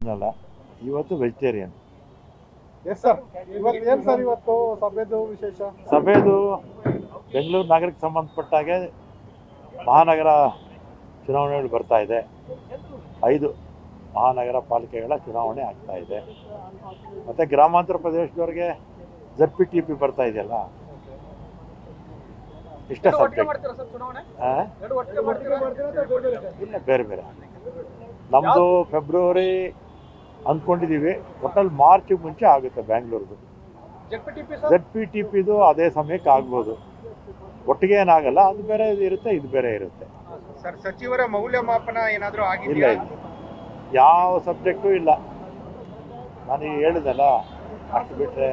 ಅಲ್ಲ ಇವತ್ತು vegetarian. Yes sir ಇವತ್ತು ಏನು ಸರ್ ಇವತ್ತು ಸಭೆದು ವಿಶೇಷ? ಸಭೆದು ಬೆಂಗಳೂರು ನಗರಕ್ಕೆ ಸಂಬಂಧಪಟ್ಟಾಗೆ ಮಹಾನಗರ ಚುನಾವಣೆಗಳು ಬರ್ತಾ ಇದೆ. ಐದು ಮಹಾನಗರ ಪಾಲಿಕೆಗಳ ಚುನಾವಣೆ ಆಗ್ತಾ ಇದೆ. ಮತ್ತು ಗ್ರಾಮಾಂತರ ಪ್ರದೇಶದವ್ರಿಗೆ ಜಡ್ ಪಿ ಟಿ ಪಿ ಬರ್ತಾ ಇದೆಯಲ್ಲ? ಇಷ್ಟ ಸಬ್ಜೆಕ್ಟ್ ಇಲ್ಲ ಬೇರೆ ಬೇರೆ. ನಮ್ಮದು ಫೆಬ್ರವರಿ ಅಂದ್ಕೊಂಡಿದ್ದೀವಿ. ಒಟ್ಟಲ್ಲಿ ಮಾರ್ಚ್ ಮುಂಚೆ ಆಗುತ್ತೆ ಬ್ಯಾಂಗ್ಳೂರ್ದು. ಜೆಡ್ ಪಿ ಟಿ ಪಿದು ಅದೇ ಸಮಯಕ್ಕೆ ಆಗ್ಬೋದು. ಒಟ್ಟಿಗೆ ಏನಾಗಲ್ಲ ಅದು ಬೇರೆ ಇದು ಇರುತ್ತೆ ಇದು ಬೇರೆ ಇರುತ್ತೆ. ಸಚಿವರ ಮೌಲ್ಯಮಾಪನ ಏನಾದರೂ ಇಲ್ಲ ಯಾವ ಸಬ್ಜೆಕ್ಟು ಇಲ್ಲ. ನಾನು ಹೇಳಿದಲ್ಲ ಅಷ್ಟು ಬಿಟ್ಟರೆ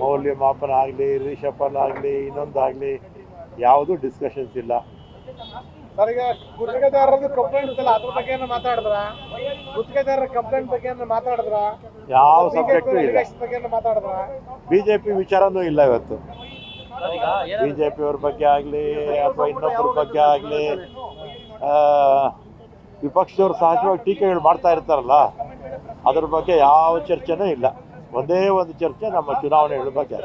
ಮೌಲ್ಯಮಾಪನ ಆಗಲಿ ರಿಷಪಲ್ ಆಗಲಿ ಇನ್ನೊಂದಾಗಲಿ ಯಾವುದೂ ಡಿಸ್ಕಷನ್ಸ್ ಇಲ್ಲ. ಸರ್ ಈಗ ಗುತ್ತಿಗೆದಾರರದ್ದು ಕಂಪ್ಲೇಂಟ್ ಇಲ್ಲ ಅದ್ರ ಬಗ್ಗೆ ಏನು ಮಾತಾಡಿದ್ರ? ಗುತ್ತಿಗೆದಾರರ ಕಂಪ್ಲೇಂಟ್ ಬಗ್ಗೆ ಏನು ಮಾತಾಡಿದ್ರ? ಯಾವ ಸಬ್ಜೆಕ್ಟ್ ಇಲ್ಲ. ಬಗ್ಗೆ ಮಾತಾಡಿದ್ರ? ಬಿ ಜೆ ಪಿ ವಿಚಾರನೂ ಇಲ್ಲ ಇವತ್ತು. ಬಿಜೆಪಿ ಅವ್ರ ಪಿಯವ್ರ ಬಗ್ಗೆ ಆಗಲಿ ಅಥವಾ ಇನ್ನೊಬ್ಬರ ಬಗ್ಗೆ ಆಗಲಿ ವಿಪಕ್ಷದವ್ರು ಸಹಜವಾಗಿ ಟೀಕೆಗಳು ಮಾಡ್ತಾ ಇರ್ತಾರಲ್ಲ ಅದ್ರ ಬಗ್ಗೆ ಯಾವ ಚರ್ಚೆನೂ ಇಲ್ಲ. ಒಂದೇ ಒಂದು ಚರ್ಚೆ ನಮ್ಮ ಚುನಾವಣೆಗಳ ಬಗ್ಗೆ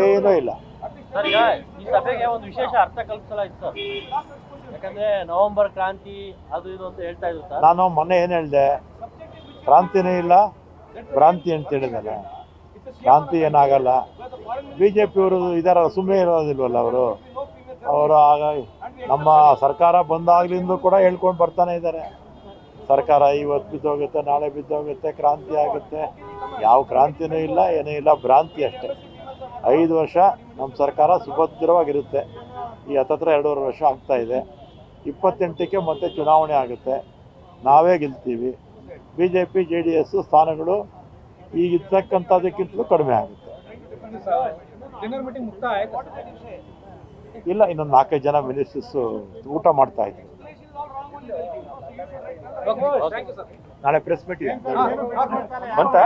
ಏನೂ ಇಲ್ಲ. ಸರ್ ಈಗ ಈ ಸಭೆಗೆ ಒಂದು ವಿಶೇಷ ಅರ್ಥ ಕಲ್ಪಿಸಲಾಯ್ತು ಸರ್. ಯಾಕಂದ್ರೆ ನವೆಂಬರ್ ಕ್ರಾಂತಿ ಅದು ಇದು ಅಂತ ಹೇಳ್ತಾ ಇದ್ರು ಸರ್. ನಾನು ಮೊನ್ನೆ ಏನು ಹೇಳಿದೆ? ಕ್ರಾಂತಿನೇ ಇಲ್ಲ ಕ್ರಾಂತಿ ಅಂತ ಹೇಳಿದಲ್ಲ ಕ್ರಾಂತಿ ಏನಾಗಲ್ಲ. ಬಿ ಜೆ ಪಿಯವರು ಇದಾರ ಸುಮ್ಮನೆ ಇರೋದಿಲ್ವಲ್ಲ ಅವರು? ಅವರು ಆಗ ನಮ್ಮ ಸರ್ಕಾರ ಬಂದಾಗ್ಲಿಂದ ಕೂಡ ಹೇಳ್ಕೊಂಡು ಬರ್ತಾನೆ ಇದ್ದಾರೆ. ಸರ್ಕಾರ ಇವತ್ತು ಬಿದ್ದೋಗುತ್ತೆ ನಾಳೆ ಬಿದ್ದೋಗುತ್ತೆ ಕ್ರಾಂತಿ ಆಗುತ್ತೆ. ಯಾವ ಕ್ರಾಂತಿನೂ ಇಲ್ಲ, ಏನೂ ಇಲ್ಲ, ಭ್ರಾಂತಿ ಅಷ್ಟೇ. ಐದು ವರ್ಷ ನಮ್ಮ ಸರ್ಕಾರ ಸುಭದ್ರವಾಗಿರುತ್ತೆ. ಈ ಹತ್ತತ್ರ ಎರಡೂವರೆ ವರ್ಷ ಆಗ್ತಾ ಇದೆ. ಇಪ್ಪತ್ತೆಂಟಕ್ಕೆ ಮತ್ತೆ ಚುನಾವಣೆ ಆಗುತ್ತೆ. ನಾವೇ ಗೆಲ್ತೀವಿ. B J P J D S ಸ್ಥಾನಗಳು ಈಗ ಇರ್ತಕ್ಕಂಥದ್ದಕ್ಕಿಂತಲೂ ಕಡಿಮೆ ಆಗುತ್ತೆ. ಇಲ್ಲ, ಇನ್ನೊಂದು ನಾಲ್ಕೈದು ಜನ ಮಿನಿಸ್ಟರ್ಸು ಊಟ ಮಾಡ್ತಾ ಇದ್ರು ನಾಳೆ ಪ್ರೆಸ್ ಮೀಟ್ ಇದೆ. ಬಂತಾ?